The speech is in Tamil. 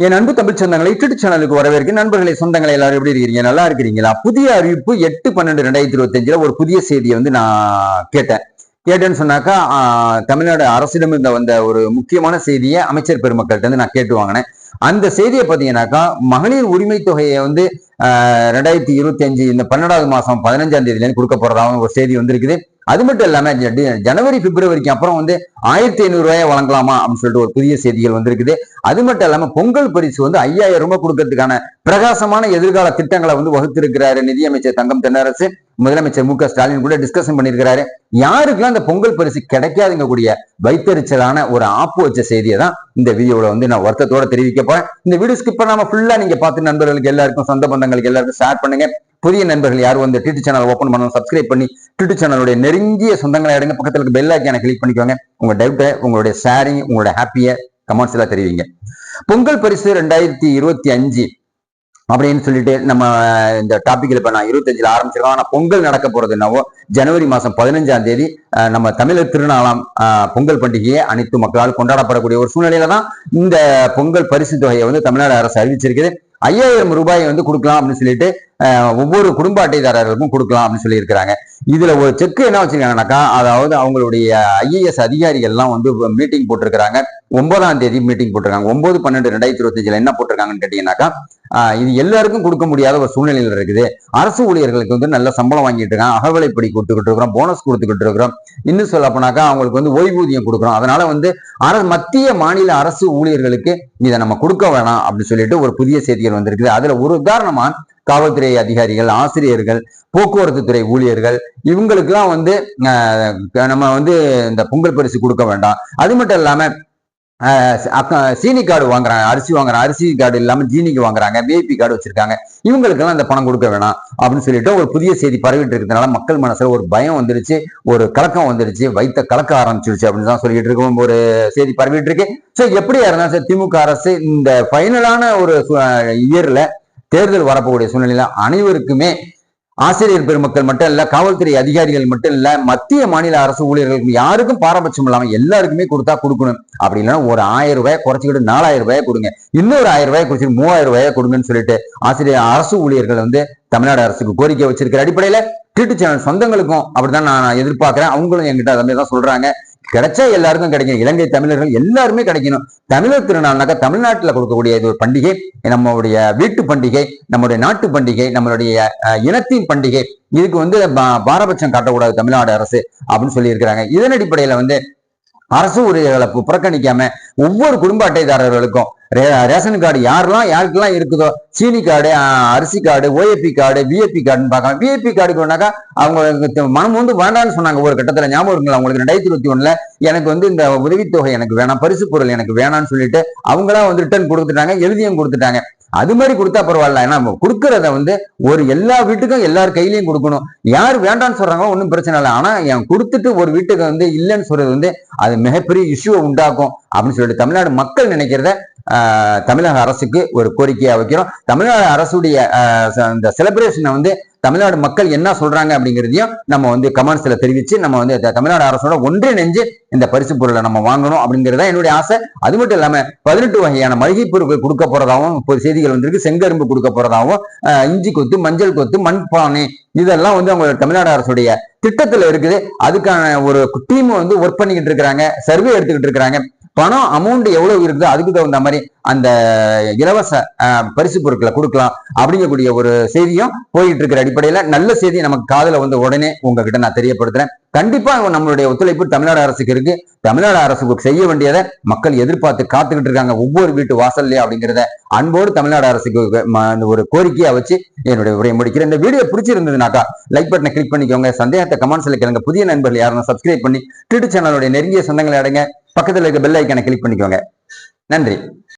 என் அன்பு தமிழ் சொந்தங்களை யூடியூப் சேனலுக்கு வரவேற்கு நண்பர்களை சொந்தங்களை எல்லாரும் எப்படி இருக்கிறீங்க? நல்லா இருக்கிறீங்களா? புதிய அறிவிப்பு எட்டு பன்னெண்டு ரெண்டாயிரத்தி இருபத்தி அஞ்சுல ஒரு புதிய செய்தியை வந்து நான் கேட்டேன். கேட்டேன்னு சொன்னாக்கா தமிழ்நாடு அரசிடம் இருந்த வந்த ஒரு முக்கியமான செய்தியை அமைச்சர் பெருமக்கள்கிட்ட வந்து நான் கேட்டு வாங்கினேன். அந்த செய்தியை பார்த்தீங்கன்னாக்கா மகளிர் உரிமை தொகையை வந்து ரெண்டாயிரத்தி இருபத்தி அஞ்சு இந்த பன்னெண்டாவது மாசம் பதினஞ்சாம் தேதியிலேருந்து கொடுக்க போறதாகவும் ஒரு செய்தி வந்திருக்குது. அது மட்டும் இல்லாம ஜனவரி பிப்ரவரிக்கு அப்புறம் வந்து ஆயிரத்தி ஐநூறு ரூபாய் வழங்கலாமா அப்படின்னு சொல்லிட்டு ஒரு புதிய செய்திகள் வந்திருக்குது. அது மட்டும் இல்லாம பொங்கல் பரிசு வந்து ஐயாயிரம் ரூபாய் கொடுக்கறதுக்கான பிரகாசமான எதிர்கால திட்டங்களை வந்து வகுத்திருக்கிறாரு நிதியமைச்சர் தங்கம் தென்னரசு. முதலமைச்சர் மு க ஸ்டாலின் கூட டிஸ்கஷன் பண்ணியிருக்கிறாரு. யாருக்கெல்லாம் இந்த பொங்கல் பரிசு கிடைக்காதுங்க கூடிய வைத்தறிச்சலான ஒரு ஆப்பு வச்ச செய்தியை தான் இந்த வீடியோவில் வந்து நான் வருத்தத்தோட தெரிவிக்க போறேன். இந்த வீடியோ ஸ்கிப் பண்ணாம ஃபுல்லா நீங்க பார்த்து நண்பர்களுக்கு எல்லாருக்கும் சொந்த பந்தங்களுக்கு எல்லாருக்கும் ஷேர் பண்ணுங்க. புதிய நண்பர்கள் யாரும் வந்து டியூட் சேனல் ஓப்பன் பண்ணணும் சப்ஸ்கிரைப் பண்ணி டியூட் சேனலுடைய நெருங்கிய சொந்தங்களை எடுங்க பக்கத்துல இருக்க பெல் ஐக்கான கிளிக் பண்ணிக்கோங்க. உங்க டவுட்டை உங்களுடைய ஷேரிங் உங்களுடைய ஹாப்பியை கமெண்ட்ஸ் எல்லாம் தெரிவிங்க. பொங்கல் பரிசு ரெண்டாயிரத்தி இருபத்தி அஞ்சு அப்படின்னு சொல்லிட்டு நம்ம இந்த டாபிக்ல இப்ப நான் இருபத்தஞ்சுல ஆரம்பிச்சிருக்கோம். ஆனா பொங்கல் நடக்க போறது என்னவோ ஜனவரி மாசம் பதினஞ்சாம் தேதி நம்ம தமிழர் திருநாளாம் பொங்கல் பண்டிகையை அனைத்து மக்களால் கொண்டாடப்படக்கூடிய ஒரு சூழ்நிலையில தான் இந்த பொங்கல் பரிசு தொகையை வந்து தமிழ்நாடு அரசு அறிவிச்சிருக்குது. ஐயாயிரம் ரூபாய் வந்து கொடுக்கலாம் அப்படின்னு சொல்லிட்டு ஒவ்வொரு குடும்ப அட்டைதாரர்களுக்கும் கொடுக்கலாம் அப்படின்னு சொல்லி இருக்கிறாங்க இதுல ஒரு செக் என்ன வச்சிருக்காங்கனாக்கா அதாவது அவங்களுடைய ஐஏஎஸ் அதிகாரிகள்லாம் வந்து மீட்டிங் போட்டிருக்கிறாங்க. ஒன்பதாம் தேதி மீட்டிங் போட்டிருக்காங்க. ஒன்பது பன்னெண்டு ரெண்டாயிரத்தி இருபத்தஞ்சுல என்ன போட்டிருக்காங்கன்னு கேட்டீங்கன்னாக்கா இது எல்லாருக்கும் கொடுக்க முடியாத ஒரு சூழ்நிலையில் இருக்குது. அரசு ஊழியர்களுக்கு வந்து நல்ல சம்பளம் வாங்கிட்டு இருக்காங்க. அகவலைப்படி கொடுத்துக்கிட்டு இருக்கிறோம். போனஸ் கொடுத்துக்கிட்டு இருக்கிறோம். இன்னும் சொல்ல போனாக்கா அவங்களுக்கு வந்து ஓய்வூதியம் கொடுக்குறோம். அதனால வந்து அரசு மத்திய மாநில அரசு ஊழியர்களுக்கு இதை நம்ம கொடுக்க வேணாம் அப்படின்னு சொல்லிட்டு ஒரு புதிய செய்திகள் வந்திருக்குது. அதுல ஒரு உதாரணமா காவல்துறை அதிகாரிகள் ஆசிரியர்கள் போக்குவரத்து துறை ஊழியர்கள் இவங்களுக்கெல்லாம் வந்து ஆஹ் நம்ம வந்து இந்த பொங்கல் பரிசு கொடுக்க வேண்டாம். அது மட்டும் இல்லாம சீனி கார்டு வாங்குறாங்க அரிசி வாங்குறாங்க அரிசி கார்டு இல்லாம ஜீனிக்கு வாங்குறாங்க விஐபி கார்டு வச்சிருக்காங்க. இவங்களுக்கெல்லாம் இந்த பணம் கொடுக்க வேணாம் அப்படின்னு சொல்லிட்டு ஒரு புதிய செய்தி பரவிட்டு இருக்கிறதுனால மக்கள் மனசுல ஒரு பயம் வந்துருச்சு ஒரு கலக்கம் வந்துருச்சு வைத்த கலக்க ஆரம்பிச்சிருச்சு அப்படின்னு தான் சொல்லிட்டு இருக்கோம். ஒரு செய்தி பரவிட்டு இருக்கு. ஸோ எப்படியா இருந்தாலும் சார் திமுக அரசு இந்த ஃபைனலான ஒரு இயர்ல தேர்தல் வரப்போக்கூடிய சூழ்நிலையில அனைவருக்குமே ஆசிரியர் பெருமக்கள் மட்டும் இல்ல காவல்துறை அதிகாரிகள் மட்டும் இல்ல மத்திய மாநில அரசு ஊழியர்களுக்கு யாருக்கும் பாரபட்சம் இல்லாம எல்லாருக்குமே கொடுத்தா கொடுக்கணும். அப்படி இல்லைன்னா ஒரு ஆயிரம் ரூபாய் குறைச்சிக்கிட்டு நாலாயிரம் ரூபாய் கொடுங்க. இன்னொரு ஆயிரம் ரூபாய் குறைச்சிட்டு மூவாயிரம் ரூபாய் கொடுங்கன்னு சொல்லிட்டு ஆசிரியர் அரசு ஊழியர்கள் வந்து தமிழ்நாடு அரசுக்கு கோரிக்கை வச்சிருக்கிற அடிப்படையில டிடி சேனல் சொந்தங்களுக்கும் அப்படிதான் நான் எதிர்பார்க்கிறேன். அவங்களும் என்கிட்ட அதை தான் சொல்றாங்க. கிடைச்சா எல்லாருக்கும் கிடைக்கும் இலங்கை தமிழர்கள் எல்லாருமே கிடைக்கணும். தமிழர் திருநாள்னாக்கா தமிழ்நாட்டில் கொடுக்கக்கூடிய இது ஒரு பண்டிகை நம்மளுடைய வீட்டு பண்டிகை நம்மளுடைய நாட்டு பண்டிகை நம்மளுடைய இனத்தின் பண்டிகை. இதுக்கு வந்து பா- பாரபட்சம் காட்டக்கூடாது தமிழ்நாடு அரசு அப்படின்னு சொல்லியிருக்கிறாங்க. இதன் அடிப்படையில வந்து அரசு ஊழியர்களை புறக்கணிக்காம ஒவ்வொரு குடும்ப அட்டைதாரர்களுக்கும் ரேஷன் கார்டு யாரெல்லாம் யாருக்கெல்லாம் இருக்குதோ சீனி கார்டு அரிசி கார்டு ஓஏபி கார்டு விஏபி கார்டுன்னு பார்க்கலாம். விஏபி கார்டுக்குனாக்கா அவங்க மனம் வந்து வேண்டாம்னு சொன்னாங்க. ஒரு கட்டத்தில் ஞாபகம் இருக்குங்களா? உங்களுக்கு ரெண்டாயிரத்தி இருபத்தி ஒன்றில் எனக்கு வந்து இந்த உதவித்தொகை எனக்கு வேணாம் பரிசு பொருள் எனக்கு வேணாம்னு சொல்லிட்டு அவங்களாம் வந்து ரிட்டர்ன் கொடுத்துட்டாங்க எழுதியும் கொடுத்துட்டாங்க. அது மாதிரி கொடுத்தா பரவாயில்ல. ஏன்னா நம்ம கொடுக்கறத வந்து ஒரு எல்லா வீட்டுக்கும் எல்லார் கையிலையும் கொடுக்கணும். யார் வேண்டாம்னு சொல்றாங்களோ ஒன்றும் பிரச்சனை இல்லை. ஆனா என் கொடுத்துட்டு ஒரு வீட்டுக்கு வந்து இல்லைன்னு சொல்றது வந்து அது மிகப்பெரிய இஷ்யூவை உண்டாக்கும். அப்படின்னு சொல்லிட்டு தமிழ்நாடு மக்கள் நினைக்கிறத தமிழக அரசுக்கு ஒரு கோரிக்கையா வைக்கிறோம். தமிழ்நாடு அரசுடைய இந்த செலிப்ரேஷனை வந்து தமிழ்நாடு மக்கள் என்ன சொல்றாங்க அப்படிங்கிறதையும் நம்ம வந்து கமெண்ட்ஸ்ல தெரிவிச்சு நம்ம வந்து தமிழ்நாடு அரசோட ஒன்றிணைஞ்சு இந்த பரிசு பொருளை நம்ம வாங்கணும் அப்படிங்கிறதா என்னுடைய ஆசை. அது மட்டும் இல்லாம பதினெட்டு வகையான மளிகை பொருட்கள் கொடுக்க போறதாகவும் இப்போ செய்திகள் வந்திருக்கு. செங்கரும்பு கொடுக்க போறதாகவும் இஞ்சி கொத்து மஞ்சள் கொத்து மண்பானை இதெல்லாம் வந்து அவங்க தமிழ்நாடு அரசுடைய திட்டத்துல இருக்குது. அதுக்கான ஒரு டீம் வந்து ஒர்க் பண்ணிக்கிட்டு இருக்கிறாங்க. சர்வே எடுத்துக்கிட்டு இருக்கிறாங்க. பணம் அமௌண்ட் எவ்வளவு இருக்குதோ அதுக்கு தகுந்த மாதிரி அந்த இலவச பரிசு பொருட்களை கொடுக்கலாம் அப்படிங்கக்கூடிய ஒரு செய்தியும் போயிட்டு இருக்கிற அடிப்படையில நல்ல செய்தி நமக்கு காதல வந்து உடனே உங்ககிட்ட நான் தெரியப்படுத்துறேன். கண்டிப்பா நம்மளுடைய ஒத்துழைப்பு தமிழ்நாடு அரசுக்கு இருக்கு. தமிழ்நாடு அரசுக்கு செய்ய வேண்டியதை மக்கள் எதிர்பார்த்து காத்துக்கிட்டு இருக்காங்க. ஒவ்வொரு வீட்டு வாசல்லே அப்படிங்கிறத அன்போடு தமிழ்நாடு அரசுக்கு ஒரு கோரிக்கையா வச்சு என்னுடைய உரையை முடிக்கிறேன். இந்த வீடியோ பிடிச்சிருந்ததுனாக்கா லைக் பட்டனை கிளிக் பண்ணிக்கோங்க. சந்தேகத்தை கமெண்ட்ஸ்ல கேளுங்க. புதிய நண்பர்கள் யாரும் சப்ஸ்கிரைப் பண்ணி ட்விட்டர் சேனலுடைய நெருங்கிய சொந்தங்களை அடைங்க. பக்கத்துல இருக்க பெல் ஐக்கனை கிளிக் பண்ணிக்கோங்க. நன்றி.